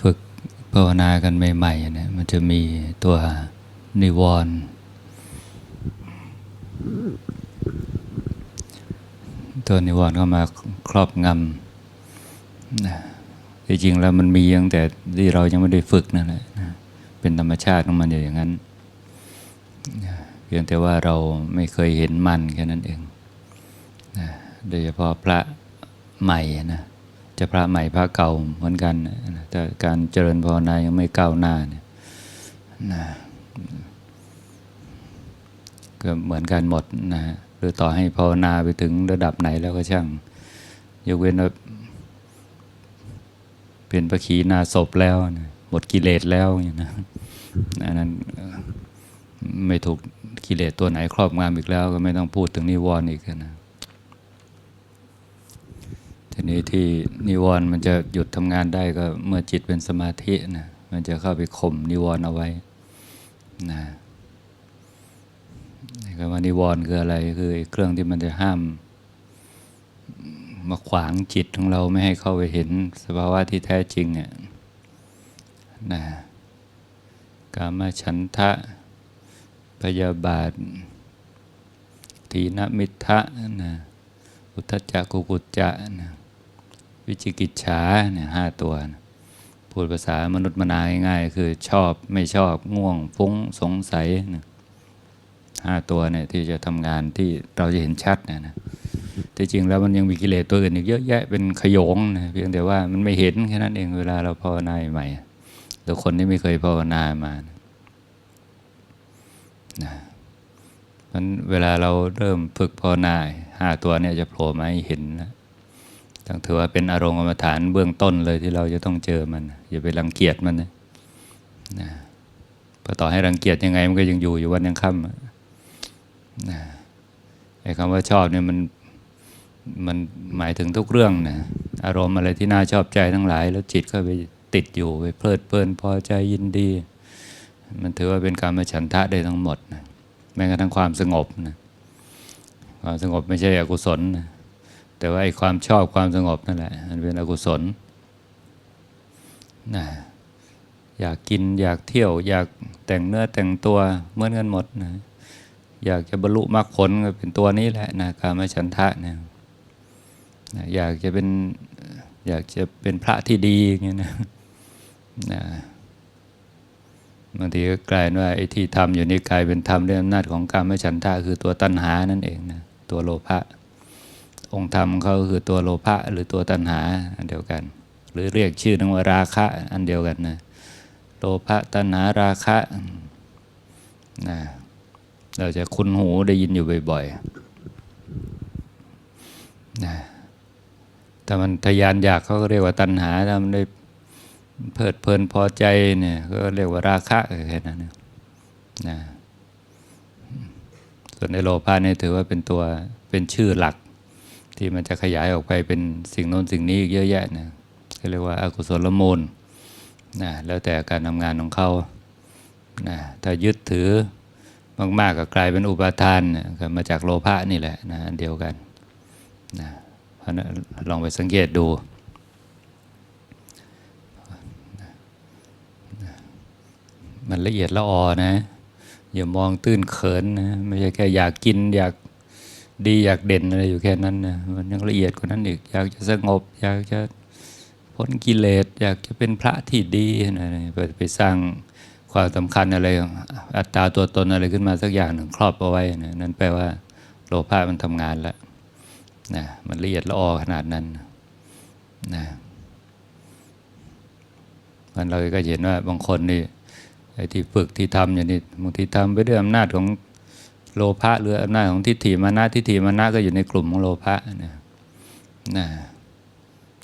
ฝึกภาวนากันใหม่ๆเนี่ยมันจะมีตัวนิวรณ์ตัวนิวรณ์เข้ามาครอบงำนะจริงๆแล้วมันมีตั้งแต่ที่เรายังไม่ได้ฝึกนั่นแหละเป็นธรรมชาติของมันอยู่อย่างนั้นเพียงแต่ว่าเราไม่เคยเห็นมันแค่นั้นเองโดยเฉพาะพระใหม่นะ จะพระใหม่พระเก่าเหมือนกันแต่การเจริญภาวนายังไม่ก้าวหน้าเนี่ยนะก็เหมือนกันหมดนะหรือต่อให้ภาวนาไปถึงระดับไหนแล้วก็ช่างยกเว้นว่าเป็นพระขีณาศพแล้วนะหมดกิเลสแล้วอย่างนะอันนั้นไม่ถูกกิเลสตัวไหนครอบงำอีกแล้ว ก็ไม่ต้องพูดถึงนิวรณ์อีกนะ ทีนี้ที่นิวรณ์มันจะหยุดทำงานได้ก็เมื่อจิตเป็นสมาธินะมันจะเข้าไปข่มนิวรณ์เอาไว้นะคำว่านิวรณ์คืออะไรคือเครื่องที่มันจะห้าม มาขวางจิตของเราไม่ให้เข้าไปเห็นสภาวะที่แท้จริงเนี่ยนะกามฉันทะพยาบาท ทีนมิทะนะอุทธจักกุกุจจะนะ วิจิกิจฉาเนี่ยห้าตัวนะพูดภาษามนุษย์มนาง่ายๆ คือชอบไม่ชอบง่วงฟุ้งสงสัยนะห้าตัวเนี่ยที่จะทำงานที่เราจะเห็นชัดนะนะที่จริงแล้วมันยังมีกิเลสตัวอื่นอีกเยอะแยะเป็นขยงนะเพียงแต่ว่ามันไม่เห็นแค่นั้นเองเวลาเราภาวนาใหม่หรือคนที่ไม่เคยภาวนามานะนะมันเวลาเราเริ่มฝึกภาวนาห้าตัวเนี่ยจะโผล่มาให้เห็นนะ ต้องถือว่าเป็นอารมณ์กรรมฐานเบื้องต้นเลยที่เราจะต้องเจอมัน อย่าไปรังเกียจมันนะนะพอต่อให้รังเกียจยังไงมันก็ยังอยู่อยู่วันยังค่ำนะไอ้คำว่าชอบเนี่ยมันมันหมายถึงทุกเรื่องนะอารมณ์อะไรที่น่าชอบใจทั้งหลาย แล้วจิตก็ไปติดอยู่ไปเพลิดเพลินพอใจยินดี มันถือว่าเป็นการมาฉันทะได้ทั้งหมดนะแม้กระทั่งความสงบนะความสงบไม่ใช่อกุศลนะ แต่ว่าไอ้ความชอบความสงบนั่นแหละมันเป็นอกุศลนะอยากกินอยากเที่ยว อยากแต่งเนื้อแต่งตัวเหมือนกันหมดนะอยากจะบรรลุมรรคผลก็เป็นตัวนี้แหละนะการมฉันทะเนี่ยนะอยากจะเป็นอยากจะเป็นพระที่ดีอย่างเงี้ยนะนะบางทีก็กลายว่าไอ้ที่ทำอยู่นี่กลายเป็นธรรมด้วยอำนาจของกรรมฉันทะคือตัวตัณหานั่นเองนะตัวโลภะ องค์ธรรมเขาคือตัวโลภะหรือตัวตัณหาอันเดียวกัน หรือเรียกชื่อนึงว่าราคะอันเดียวกันนะโลภะตัณหาราคะนะเราจะคุ้นหูได้ยินอยู่บ่อยๆนะแต่มันทะยานอยากเขาก็เรียกว่าตัณหาถ้ามันได้เพลิดเพลินพอใจเนี่ยก็เรียกว่าราคะแค่นั้นนะนะส่วนในโลภะเนี่ยถือว่าเป็นตัวเป็นชื่อหลัก ที่มันจะขยายออกไปเป็นสิ่งโน้นสิ่งนี้อีกเยอะแยะนะก็เรียกว่าอากุศลมูลนะแล้วแต่การทำงานของเขานะถ้ายึดถือมากๆก็กลายเป็นอุปาทานนะ็มาจากโลภะนี่แหละนะเดียวกันนะเพราะฉะนั้นลองไปสังเกตดูมันละเอียดละออนะ อย่ามองตื้นเขินนะ ไม่ใช่แค่อยากกินอยาก ดีอยากเด่นอะไรอยู่แค่นั้นนะมันยังละเอียดกว่านั้นอีก อยากจะสงบ อยากจะพ้นกิเลส อยากจะเป็นพระที่ดีนะไปไปสร้างความสำคัญอะไร อัตตาตัวตนอะไรขึ้นมาสักอย่างหนึ่งครอบเอาไว้นะนั่นแปลว่าโลภะมันทำงานแล้วนะมันละเอียดละออขนาดนั้นนะมันเราก็เห็นว่าบางคนนี่ไอ้ที่ฝึกที่ทำอย่างนี้บางทีทำไปด้วยอำนาจของ โลภะหรืออำนาจของทิฏฐิมานะทิฏฐิมานะก็อยู่ในกลุ่มของโลภะนะนะ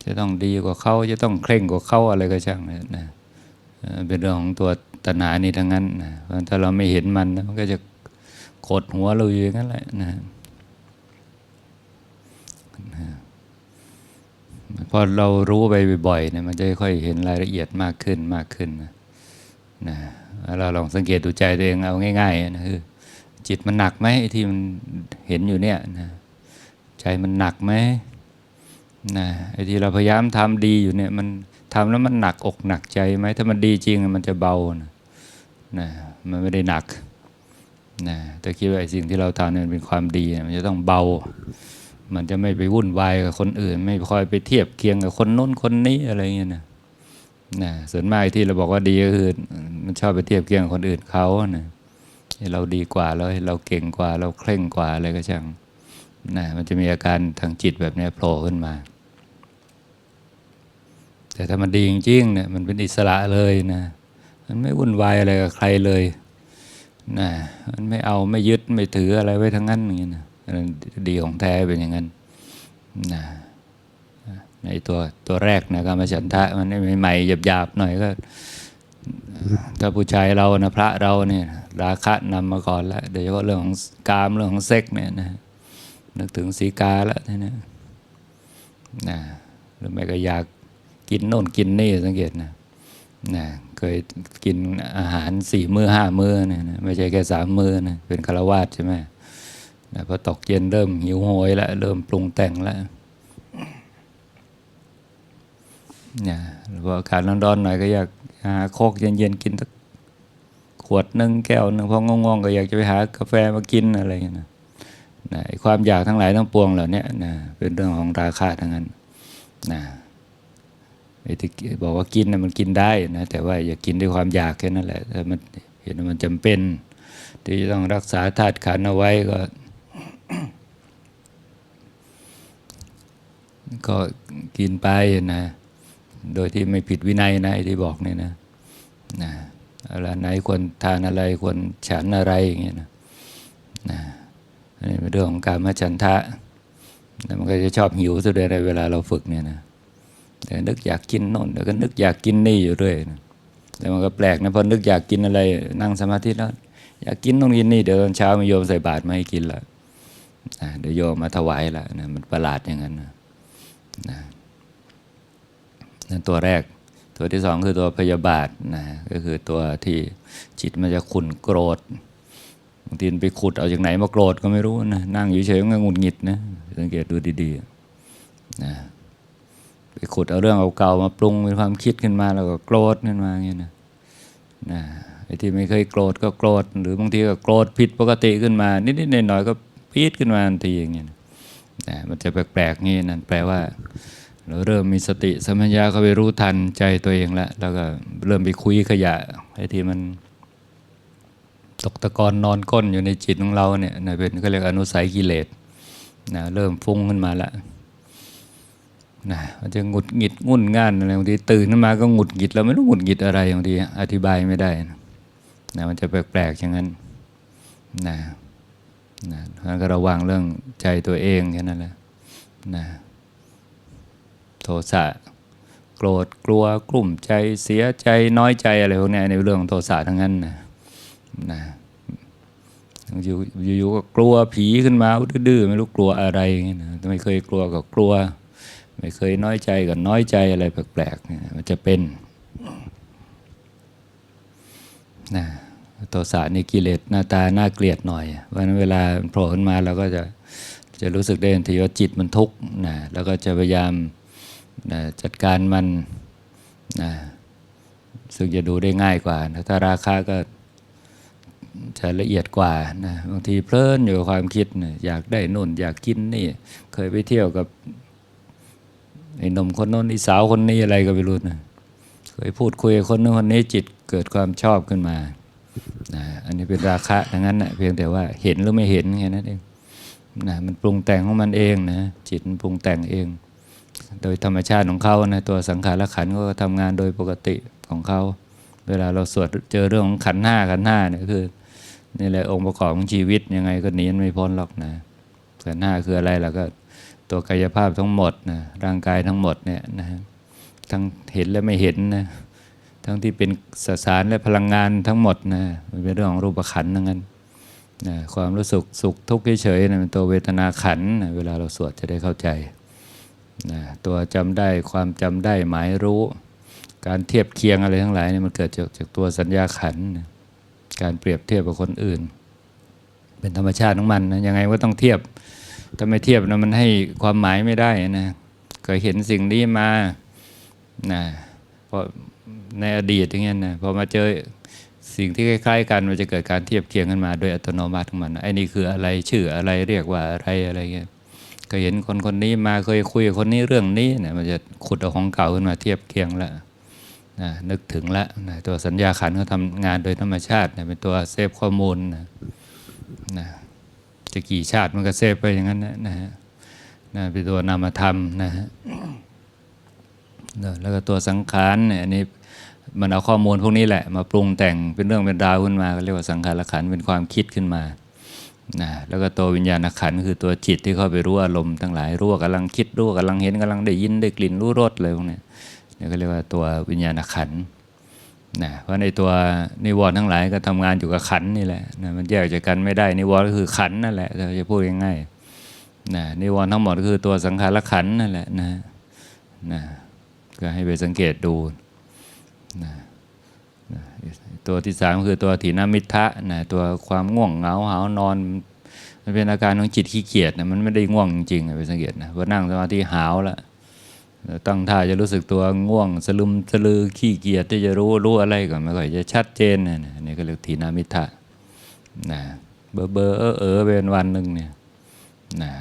จะต้องดีกว่าเขาจะต้องเคร่งกว่าเขาอะไรก็ช่างนะนะเป็นเรื่องของตัวตัณหานี่ทั้งนั้นนะเพราะถ้าเราไม่เห็นมันนะมันก็จะกดหัวเราอยู่อย่างนั้นแหละนะนะพอเรารู้ไปบ่อยๆเนี่ยมันจะค่อยเห็นรายละเอียดมากขึ้นมากขึ้นนะนะเราลองสังเกตดูใจตัวเองเอาง่ายๆนะคือ จิตมันหนักไหมไอ้ที่มันเห็นอยู่เนี่ยนะใจมันหนักไหมนะไอ้ที่เราพยายามทำดีอยู่เนี่ย มันทำแล้วมันหนักอกหนักใจไหมถ้ามันดีจริงมันจะเบานะนะมันไม่ได้หนักนะแต่คิดว่าไอ้สิ่งที่เราทำเนี่ยเป็นความดีมันจะต้องเบา มันจะไม่ไปวุ่นวายกับคนอื่น ไม่คอยไปเทียบเคียงกับคนโน้นคนนี้อะไรเงี้ยนะนะส่วนมากที่เราบอกว่าดีก็คือมันชอบไปเทียบเคียงคนอื่นเขานะ เราดีกว่าเราเราเก่งกว่า เราเคร่งกว่าอะไรก็ช่างนะมันจะมีอาการทางจิตแบบนี้โผล่ขึ้นมา แต่ถ้ามันดีจริงๆเนี่ยมันเป็นอิสระเลยนะ มันไม่วุ่นวายอะไรกับใครเลยนะมันไม่เอาไม่ยึดไม่ถืออะไรไว้ทั้งนั้นอย่างนี้นะดีของแท้เป็นอย่างนั้นนะในตัวตัวแรกนะกรรมฉันทะมันใหม่ๆหยาบๆหน่อยก็ ถ้าผู้ชายเรานะพระเราเนี่ยราคะนำมาก่อนแล้วโดยเฉพาะเรื่องของกามเรื่องของเซ็กเนี่ยนะนึกถึงสีกาแล้วนะนะนะหรือไม่ก็อยากกินโน่นกินนี่สังเกตนะนะเคยกินอาหารสี่มือ้อห้ามื้อเนี่ยนะไม่ใช่แค่สามมื้อนะเป็นคารวาสใช่ไหมนะพอตกเย็นเริ่มหิวโหยแล้วเริ่มปรุงแต่งแล้ว เนี่ยหรือว่าอากาศร้อนๆหน่อยก็อยากหาโคกเย็นๆกินสักขวดหนึ่งแก้วหนึ่งพอง่วงๆก็อยากจะไปหากาแฟมากินอะไรอย่างเงี้ยนะนะความอยากทั้งหลายทั้งปวงเหล่านี้นะเป็นเรื่องของราคะทั้งนั้นนะไอ้ที่บอกว่ากินนะมันกินได้นะแต่ว่าอย่ากินด้วยความอยากแค่นั้นแหละถ้ามันเห็นว่ามันจำเป็น ที่จะต้องรักษาธาตุขันเอาไว้ก็ ก็กินไปนะ โดยที่ไม่ผิดวินัยนะที่บอกเนี่ยนะนะอะไรไหนควรทานอะไรควรฉันอะไรอย่างเงี้ยนะนะอันนี้เป็นเรื่องของการมาฉันทะแล้วมันก็จะชอบหิวซะด้วยในเวลาเราฝึกเนี่ยนะแต่นึกอยากกินน่นแล้วก็นึกอยากกินนี่อยู่เรื่อยนะแต่มันก็แปลกนะพอนึกอยากกินอะไร นั่งสมาธิแล้วอยากกินต้องกินนี่เดี๋ยวตอนเช้ามาโยมใส่บาตรมาให้กินละอะเดี๋ยวโยมมาถวายละนะมันประหลาดอย่างนั้นนะ นั่นตัวแรก ตัวที่สองคือตัวพยาบาทนะก็คือตัวที่จิตมันจะขุนโกรธบางทีไปขุดเอาจากไหนมาโกรธก็ไม่รู้นะนั่งอยู่เฉยๆก็งุดหงิดนะสังเกตดูดีๆนะไปขุดเอาเรื่องเก่าๆมาปรุงเป็นความคิดขึ้นมาแล้วก็โกรธขึ้นมาอย่างเงี้ยนะนะไอ้ที่ไม่เคยโกรธก็โกรธหรือบางทีก็โกรธผิดปกติขึ้นมา นิดๆหน่อยๆก็พีดขึ้นมาทันทีอย่างเงี้ยนะนะมันจะแปลกๆงี้นั่นแปลว่า เราเริ่มมีสติสัมัญญาเข้าไปรู้ทันใจตัวเองแล้วแล้วก็เริ่มไปคุยขยะไอ้ที่มันตกตะกอนนอนก้นอยู่ในจิตของเราเนี่ยนะเป็นก็เรียกอนุสัยกิเลสนะเริ่มฟุ้งขึ้นมาล้วนะมันจะหงุดหงิดงุ่นง่านอะไรบางทีตื่นขึ้นมาก็หงุดหงิดเราไม่รู้หงุดหงิดอะไรบางทีอธิบายไม่ได้นะนะมันจะแปลกๆอย่างนั้นนะนะเพราะฉะนั้นก็ระวังเรื่องใจตัวเองแค่นั้นแหละนะ โทสะโกรธกลัวกลุ่มใจเสียใจน้อยใจอะไรพวกนี้ในเรื่องของโทสะทั้งนั้นนะนะอยู่อยู่ๆก็กลัวผีขึ้นมาดื้อไม่รู้กลัวอะไรนะไม่เคยกลัวก็กลัว ไม่เคยน้อยใจก็น้อยใจอะไรแปลกๆมันจะเป็นนะโทสะนี่กิเลสหน้าตาน่าเกลียดหน่อยเพราะฉะนั้นเวลาโผล่ขึ้นมาเราก็จะจะรู้สึกได้ทันทีว่าจิตมันทุกข์นะแล้วก็จะพยายาม นะจัดการมันนะซึ่งจะดูได้ง่ายกว่านะถ้าราคาก็จะละเอียดกว่านะบางทีเพลินอยู่กับความคิดนะอยากได้นู่น อยากกินนี่ เคยไปเที่ยวกับไอ้หนุ่มคนโน้นไอ้สาวคนนี้อะไรก็ไม่รู้นะเคยพูดคุยกับคนนู้นคนนี้จิตเกิดความชอบขึ้นมานะอันนี้เป็นราคะทั้งนั้นนะเพียงแต่ว่าเห็นหรือไม่เห็นแค่นั้นเองนะมันปรุงแต่งของมันเองนะจิตมันปรุงแต่งเอง โดยธรรมชาติของเขานะตัวสังขารขันก็ทำงานโดยปกติของเขา เวลาเราสวดเจอเรื่องของขันห้าขันห้าเนี่ยคือนี่แหละองค์ประกอบของชีวิตยังไงก็หนีไม่พ้นหรอกนะขันห้าคืออะไรล่ะก็ตัวกายภาพทั้งหมดนะร่างกายทั้งหมดเนี่ยนะทั้งเห็นและไม่เห็นนะทั้งที่เป็นสสารและพลังงานทั้งหมดนะมันเป็นเรื่องของรูปขันธ์ทั้งนั้นนะความรู้สึกสุขทุกข์เฉยๆนะเป็นตัวเวทนาขันนะเวลาเราสวดจะได้เข้าใจ นะตัวจำได้ความจำได้หมายรู้ การเทียบเคียงอะไรทั้งหลายเนี่ยมันเกิดจากจากตัวสัญญาขันนะการเปรียบเทียบกับคนอื่น เป็นธรรมชาติของมันนะยังไงก็ต้องเทียบ ถ้าไม่เทียบนะมันให้ความหมายไม่ได้นะเคยเห็นสิ่งนี้มานะราะในอดีตอย่างเงี้ยนะพอมาเจอสิ่งที่คล้ายๆ กันมันจะเกิดการเทียบเคียงกันมาโดยอัตโนมัติของมันไอ้นี่คืออะไรชื่ออะไรเรียกว่าอะไรอะไรเงี้ย ก็เห็นคนคนนี้มาเคยคุยกับคนนี้เรื่องนี้เนี่ยมันจะขุดเอาของเก่าขึ้นมาเทียบเคียงแล้วนะนึกถึงแล้วนะตัวสัญญาขันเขาทำงานโดยธรรมชาตินะเป็นตัวเซฟข้อมูลนะนะจะกี่ชาติมันก็เซฟไปอย่างนั้นนะนะฮะนะเป็นตัวนามธรรมนะฮะเนะแล้วก็ตัวสังขารเนี่ยอันนี้มันเอาข้อมูลพวกนี้แหละ มาปรุงแต่งเป็นเรื่องเป็นราวขึ้นมาก็เรียกว่าสังขารขันเป็นความคิดขึ้นมา นะแล้วก็ตัววิญญาณขันคือตัวจิตที่เข้าไปรู้อารมณ์ทั้งหลายรู้ว่ากำลังคิดรู้ว่ากำลังเห็นกำลังได้ยินได้กลิ่นรู้รสอะไรพวกนี้นี่ก็เรียกว่าตัววิญญาณขันนะเพราะในตัวนิวรณ์ทั้งหลายก็ทำงานอยู่กับขันนี่แหละนะมันแยกจากกันไม่ได้นิวรณ์ก็คือขันนั่นแหละเราจะพูดง่ายๆนะนิวรณ์ทั้งหมดก็คือตัวสังขารขันนั่นแหละนะนะก็ให้ไปสังเกตดูนะ ตัวที่สามคือตัวถีนมิทะนะตัวความง่วงเหงาหานอน มันเป็นอาการของจิตขี้เกียจนะมันไม่ได้ง่วงจริงๆไปสังเกตนะพอนั่งสมาธิหาวแล้วตั้งท่าจะรู้สึกตัวง่วงสลึมสลือขี้เกียจที่จะรู้รู้อะไรก่อนไม่ค่อยจะชัดเจนนะนี่ก็เรียกถีนามิทะนะเบอร์เบอร์เออเออเป็นวันหนึ่งเนี่ยนะ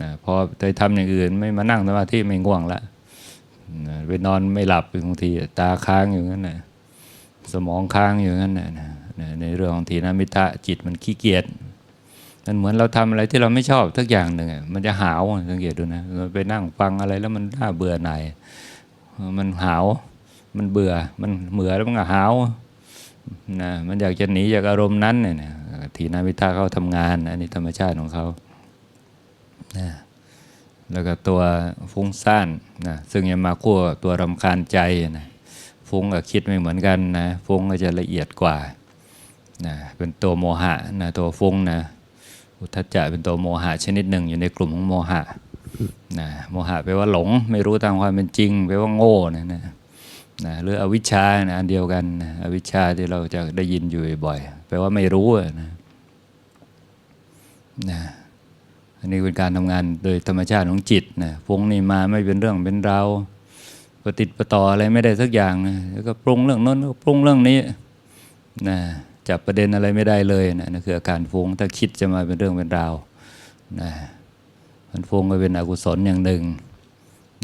นะพอไปทำอย่างอื่นไม่มานั่งสมาธิไม่ง่วงละนะไปนอนไม่หลับ บางทีตาค้างอยู่งั้นนะ สมองค้างอยู่งั้นนะนะในเรื่องของทีนามิตะจิตมันขี้เกียจมันเหมือนเราทำอะไรที่เราไม่ชอบทักอย่างหนึ่งมันจะหาวสังเกตดูนะไปนั่งฟังอะไรแล้วมันน่าเบื่อหน่ายมันหาว มันเบื่อมันเหมือแล้วมันก็หาวนะมันอยากจะหนีจากอารมณ์นั้นเนี่ยนะทีนามิตะเขาทำงานอันนี้ธรรมชาติของเขานะแล้วก็ตัวฟุ้งซ่านนะซึ่งยังมาคู่กับตัวรำคาญใจนะ ฟุ้งกับคิดไม่เหมือนกันนะฟุ้งก็จะละเอียดกว่านะเป็นตัวโมหะนะตัวฟุ้งนะอุทธัจจะเป็นตัวโมหะชนิดหนึ่งอยู่ในกลุ่มของโมหะนะโมหะแปลว่าหลงไม่รู้ตามความเป็นจริงแปลว่าโง่นะนะนะหรืออวิชชานะอันเดียวกันนะอวิชชาที่เราจะได้ยินอยู่บ่อยแปลว่าไม่รู้นะนะอันนี้เป็นการทำงานโดยธรรมชาติของจิตนะฟุ้งนี่มาไม่เป็นเรื่องเป็นราว ปฏิดประต่ออะไรไม่ได้สักอย่างนะแล้วก็ปรุงเรื่องน้นก็ปรุงเรื่องนี้นะจับประเด็นอะไรไม่ได้เลยนะนั่นคืออาการฟุ้งถ้าคิดจะมาเป็นเรื่องเป็นราวนะมันฟุ้งก็เป็นอกุศลอย่างหนึ่ง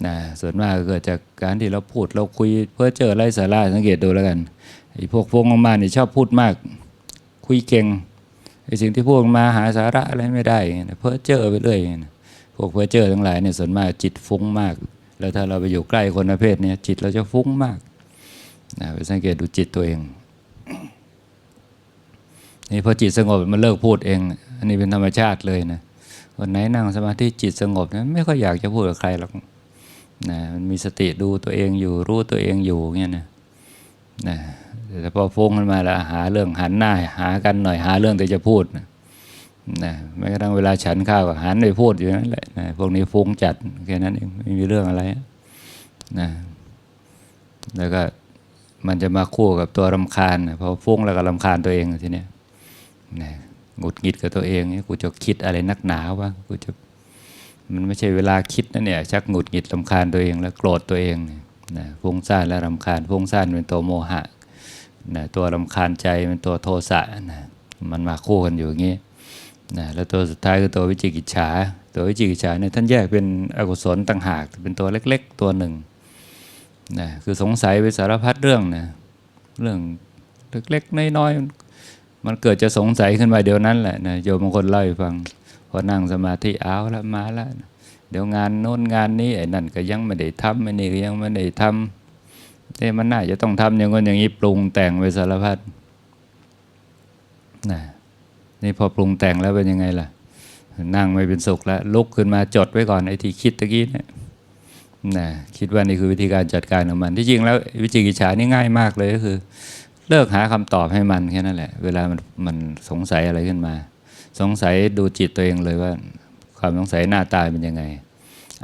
นะส่วนมากก็เกิดจากการที่เราพูดเราคุยเพื่อเจอไร้สาระสังเกตดูแล้วกันไอ้พวกฟุ้งมากๆนี่ชอบพูดมาก คุยเก่งไอ้สิ่งที่พูดมาหาสาระอะไรไม่ได้เพ้อเจอไปเรื่อยพวกเพ้อเจอทั้งหลายเนี่ยส่วนมากจิตฟุ้งมาก แล้วถ้าเราไปอยู่ใกล้คนประเภทนี้จิตเราจะฟุ้งมากนะไปสังเกตดูจิตตัวเอง นี่พอจิตสงบมันเลิกพูดเอง อันนี้เป็นธรรมชาติเลยนะวันไหนนั่งสมาธิจิตสงบนะไม่ค่อยอยากจะพูดกับใครหรอกนะมันมีสติดูตัวเองอยู่รู้ตัวเองอยู่เงี้ยนะนะแต่พอฟุ้งขึ้นมาแล้วหาเรื่องหันหน้าหากันหน่อยหาเรื่องแต่จะพูดนะ นะแม้กระทั่งเวลาฉันข้าวก็หันไปพูดอยู่นั่นแหละนะพวกนี้ฟุ้งจัดแค่นั้นเองไม่มีเรื่องอะไรนะแล้วก็มันจะมาคู่กับตัวรำคาญนะพอฟุ้งแล้วก็รำคาญตัวเองทีเนี้ยนะหงุดหงิดกับตัวเองนี่กูจะคิดอะไรนักหนาวะกูจะมันไม่ใช่เวลาคิดนะเนี่ยชักหงุดหงิดรำคาญตัวเอง แล้วโกรธตัวเองเนี่ยนะฟุ้งซ่านและรำคาญฟุ้งซ่านเป็นตัวโมหะนะตัวรำคาญใจเป็นตัวโทสะนะมันมาคู่กันอยู่อย่างนี้ นะแล้วตัวสุดท้ายคือตัววิจิกิจฉา ตัววิจิกิจฉาเนี่ยท่านแยกเป็นอกุศลต่างหาก เป็นตัวเล็ก ๆ ตัวหนึ่งนะคือสงสัยไปสารพัดเรื่องนะเรื่องเล็กๆน้อยๆมันเกิดจะสงสัยขึ้นมาเดี๋ยวนั้นแหละนะโยมบางคนเล่าให้ฟังพอนั่งสมาธิเอาแล้วมาแล้วเดี๋ยวงานโน้นงานนี้ไอ้นั่นก็ยังไม่ได้ทำไอ้นี่ก็ยังไม่ได้ทำเอ๊ะมันน่าจะต้องทำอย่างนั้นอย่างนี้ปรุงแต่งไปสารพัดนะ นี่พอปรุงแต่งแล้วเป็นยังไงล่ะ นั่งไม่เป็นสุขแล้ว ลุกขึ้นมาจดไว้ก่อนไอ้ที่คิดตะกี้เนี่ยนะคิดว่านี่คือวิธีการจัดการของมัน ที่จริงแล้ววิจิกิจฉานี่ง่ายมากเลยก็คือ เลิกหาคำตอบให้มันแค่นั้นแหละ เวลามันมันสงสัยอะไรขึ้นมา สงสัยดูจิตตัวเองเลยว่า ความสงสัยหน้าตาเป็นยังไง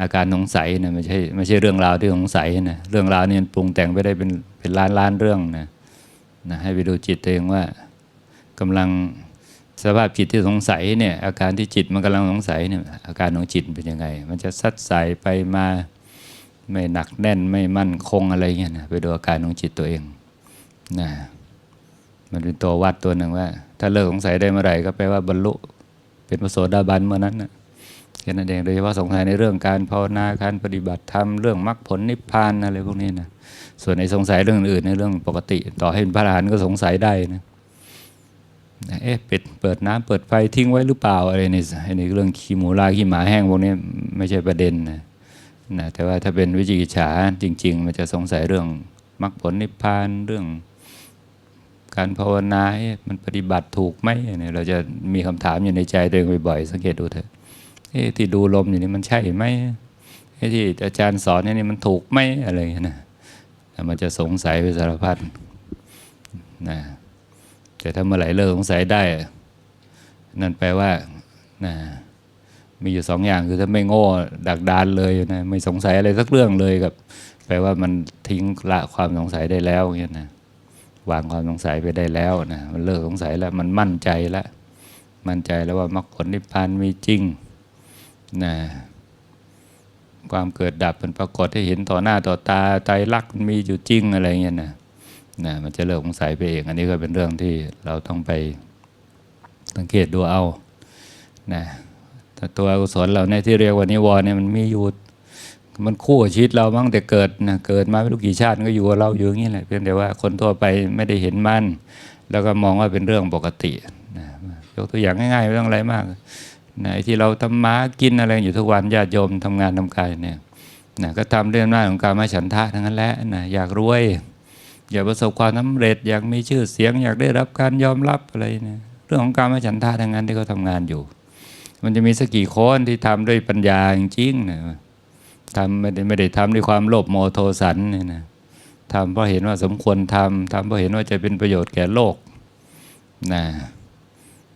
อาการสงสัยนะไม่ใช่ไม่ใช่เรื่องราวที่สงสัยนะเรื่องราวนี่มันปรุงแต่งไปได้เป็นเป็นล้านล้านเรื่องนะนะให้ไปดูจิตตัวเองว่ากำลัง สภาพจิตที่สงสัยเนี่ยอาการที่จิตมันกำลังสงสัยเนี่ยอาการของจิตเป็นยังไง มันจะซัดสายไปมาไม่หนักแน่นไม่มั่นคงอะไรเงี้ยนะไปดูอาการของจิตตัวเองนะมันเป็นตัววัดตัวหนึ่งว่า ถ้าเลิกสงสัยได้เมื่อไหร่ก็แปลว่าบรรลุเป็นพระโสดาบันเมื่อนั้นนะแค่นั้นเองโดยเฉพาะสงสัยในเรื่องการภาวนาการปฏิบัติธรรมเรื่องมรรคผลนิพพานอะไรพวกนี้นะส่วนในสงสัยเรื่องอื่นในเรื่องปกติ ต่อให้เป็นพระอรหันต์ก็สงสัยได้นะ เอ๊ะปิดเปิดน้ำเปิดไฟทิ้งไว้หรือเปล่าอะไรในในเรื่องขี้หมูลาขี้หมาแห้งพวกนี้ไม่ใช่ประเด็นนะนะแต่ว่าถ้าเป็นวิจิกิจฉาจริง ๆ มันจะสงสัยเรื่องมรรคผลนิพพานเรื่อง การภาวนามันปฏิบัติถูกไหมเนี่ยเราจะมีคำถามอยู่ในใจตัวเองบ่อยๆสังเกตดูเถอะเอ๊ะที่ดูลมอยู่นี่มันใช่ไหมเอ๊ะที่อาจารย์สอนเนี่ยนี่มันถูกไหมอะไรนะแต่มันจะสงสัยไปสารพัดนะ แต่ถ้าเมื่อไหร่เลิกสงสัยได้ นั่นแปลว่านะมีอยู่สองอย่างคือถ้าไม่โง่ดักดานเลยนะไม่สงสัยอะไรสักเรื่องเลยกับ แปลว่ามันทิ้งละความสงสัยได้แล้วเงี้ยนะวางความสงสัยไปได้แล้วนะมันเลิกสงสัยแล้ว มันมั่นใจแล้วมั่นใจแล้วว่ามรรคผลนิพพานมีจริงนะความเกิดดับมันปรากฏให้เห็นต่อหน้าต่อตาใจรักมันมีอยู่จริงอะไรเงี้ยนะ นะมันจะเลิกสงสัยไปเอง อันนี้ก็เป็นเรื่องที่เราต้องไปสังเกตดูเอานะแต่ตัวอกุศลเราเนี่ยที่เรียกว่านิวรณ์เนี่ยมันมีอยู่มันคู่ชีวิตเราบ้างแต่เกิดนะเกิดมาไม่รู้กี่ชาติมันก็อยู่กับเราอยู่อย่างนี้แหละเพียงแต่ว่าคนทั่วไปไม่ได้เห็นมัน แล้วก็มองว่าเป็นเรื่องปกตินะยกตัวอย่างง่ายๆไม่ต้องอะไรมากนะไอ้ที่เราทำมากินอะไรอยู่ทุกวันญาติโยมทำงานทำการเนี่ยนะก็ทำเรื่องหน้าของการมาฉันทะทั้งนั้นแหละนะอยากรวย อยากประสบความสำเร็จอยากมีชื่อเสียง อยากได้รับการยอมรับอะไรเนี่ยเรื่องของการมาฉันทะทั้งนั้นที่เขาทำงานอยู่ มันจะมีสักกี่คนที่ทำด้วยปัญญาจริงๆนะทำไม่ได้ไม่ได้ทำด้วยความโลภโมโทสันเนี่ยนะทำเพราะเห็นว่าสมควรทำทำเพราะเห็นว่าจะเป็นประโยชน์แก่โลกนะ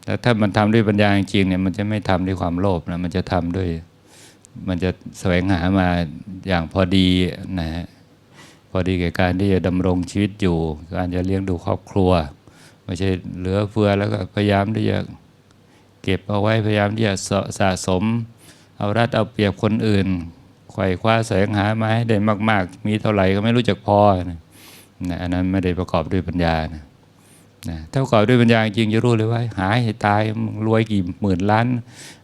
แต่ถ้ามันทำด้วยปัญญาจริงเนี่ยมันจะไม่ทำด้วยความโลภนะมันจะทำด้วย มันจะแสวงหามาอย่างพอดีนะฮะ พอดีแก่การที่จะดำรงชีวิตอยู่ การจะเลี้ยงดูครอบครัว ไม่ใช่เหลือเฟือแล้วก็พยายามที่จะเก็บเอาไว้พยายามที่จะสะสะสม เอารัดเอาเปรียบคนอื่นไขว่คว้าแสงหามาให้ได้มาก ๆ มีเท่าไหร่ก็ไม่รู้จักพอนะอันนั้นไม่ได้ประกอบด้วยปัญญานะนะถ้าประกอบด้วยปัญญาจริงจะรู้เลยว่า หายให้ตายรวยกี่หมื่นล้าน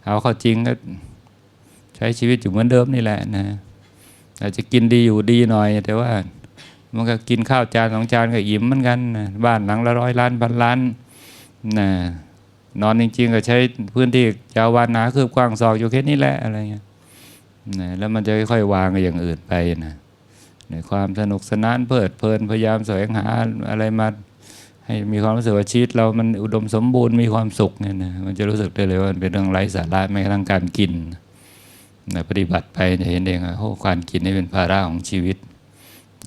เอาเข้าจริงก็ใช้ชีวิตอยู่เหมือนเดิมนี่แหละนะ อาจจะกินดีอยู่ดีหน่อย แต่ว่ามันก็กินข้าวจานสองจานก็อิ่มเหมือนกันนะบ้านหลังละร้อยล้านพันล้านนะนอนจริงๆก็ใช้พื้นที่ยาววานหนาคืบกว้างศอกอยู่แค่นี้แหละอะไรเงี้ยนะแล้วมันจะค่อยๆวางกับอย่างอื่นไปนะในความสนุกสนานเพลิดเพลินพยายามแสวงหาอะไรมาให้มีความรู้สึกว่าชีวิตเรามันอุดมสมบูรณ์มีความสุขเนี่ยนะมันจะรู้สึกได้เลยว่ามันเป็นเรื่องไร้สาระแม้กระทั่งการกินนะ ปฏิบัติไปจะเห็นเองว่าโอ้การกินนี่เป็นภาระของชีวิต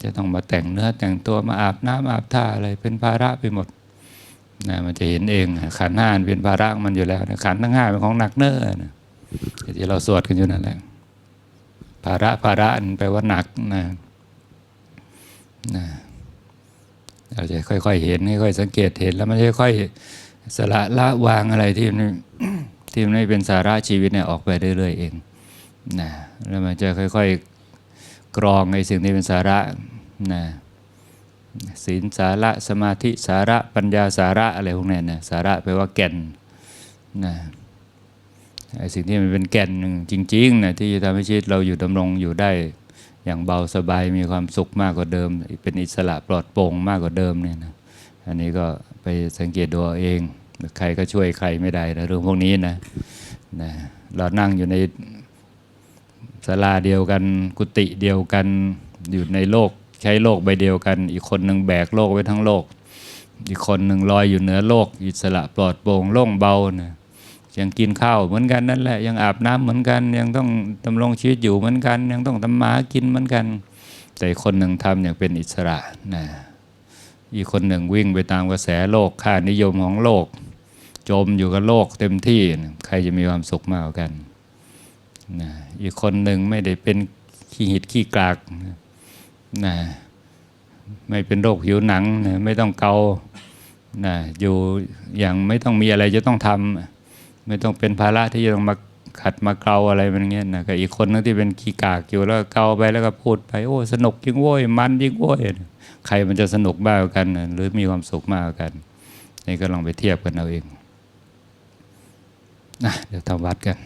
จะต้องมาแต่งเนื้อแต่งตัวมาอาบน้ำอาบท่าอะไรเป็นภาระไปหมดนะมันจะเห็นเองขันห้านเป็นภาระมันอยู่แล้วนะขันทั้งห้าเป็นของหนักเน้อนะที่เราสวดกันอยู่นั่นแหละภาระภาระนแปลว่าหนักนะนะเราจะค่อยๆเห็นค่อยๆสังเกตเห็นแล้วมันจะค่อยสละละวางอะไรที่มันที่มันไม่เป็นสาระชีวิตเนี่ยออกไปเรื่อยๆเอง นะแล้วมันจะค่อยๆกรองในสิ่งที่เป็นสาระนะศีลสาระสมาธิสาระปัญญาสาระอะไรพวกนี้นะสาระแปลว่าแก่นนะไอ้สิ่งที่มันเป็นแก่นหนึ่งจริงๆนะที่จะทำให้ชีวิตเราอยู่ดำรงอยู่ได้อย่างเบาสบายมีความสุขมากกว่าเดิม เป็นอิสระปลอดโปร่งมากกว่าเดิมเนี่ยนะอันนี้ก็ไปสังเกตดูเอาเองใครก็ช่วยใครไม่ได้นะเรื่องพวกนี้นะนะเรานั่งอยู่ใน ศาลาเดียวกัน กุฏิเดียวกันอยู่ในโลกใช้โลกใบเดียวกัน อีกคนหนึ่งแบกโลกไว้ทั้งโลก อีกคนหนึ่งลอยอยู่เหนือโลก อิสระปลอดโปร่งโล่งเบานะยังกินข้าวเหมือนกันนั่นแหละยังอาบน้ำเหมือนกัน ยังต้องดำรงชีวิตอยู่เหมือนกัน ยังต้องทำมาหากินเหมือนกัน แต่คนหนึ่งทำอย่างเป็นอิสระนะอีกคนหนึ่งวิ่งไปตามกระแสโลกค่านิยมของโลก จมอยู่กับโลกเต็มที่ใครจะมีความสุขมากกว่ากัน นะอีกคนหนึ่งไม่ได้เป็นขี้หิดขี้กากนะไม่เป็นโรคผิวหนังนะไม่ต้องเกานะอยู่อย่างไม่ต้องมีอะไรจะต้องทำไม่ต้องเป็นภาระที่จะต้องมาขัดมาเกาอะไรมันเงี้ยนะกับอีกคนนึงที่เป็นขี้กากอยู่แล้วเกาไปแล้วก็พูดไปโอ้สนุกจริงโว้ยมันจริงโว้ยใครมันจะสนุกมากกว่ากัน หรือมีความสุขมากกว่ากันนี่ก็ลองไปเทียบกันเอาเองนะเดี๋ยวทำวัดกัน